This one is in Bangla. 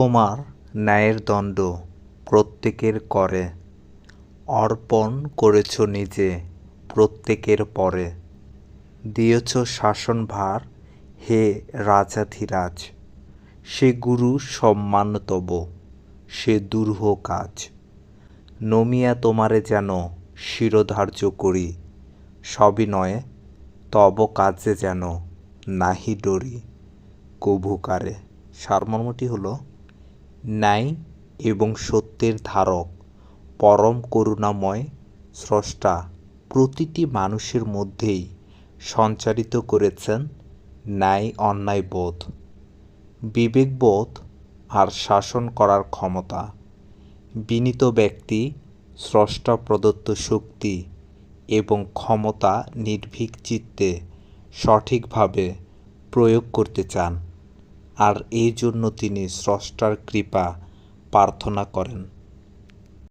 তোমার ন্যায়ের দণ্ড প্রত্যেকের করে, অর্পণ করেছ নিজে প্রত্যেকের পরে। দিয়েছ শাসনভার হে রাজাধিরাজ, সে গুরু সম্মান তব, সে দুরূহ কাজ। নমিয়া তোমারে যেন শিরোধার্য করি সবিনয়ে তব কাজে যেন নাহি ডরি। কভুকারে সারমর্মটি হলো ন্যায় এবং সত্যের ধারক, পরম করুণাময় স্রষ্টা প্রতিটি মানুষের মধ্যেই সঞ্চারিত করেছেন ন্যায় অন্যায় বোধ। বিবেকবোধ আর শাসন করার ক্ষমতা। বিনীত ব্যক্তি, স্রষ্টা প্রদত্ত শক্তি এবং ক্ষমতা নির্ভীক চিত্তে সঠিকভাবে প্রয়োগ করতে চান। আর এই জন্য তিনি স্রষ্টার কৃপা প্রার্থনা করেন।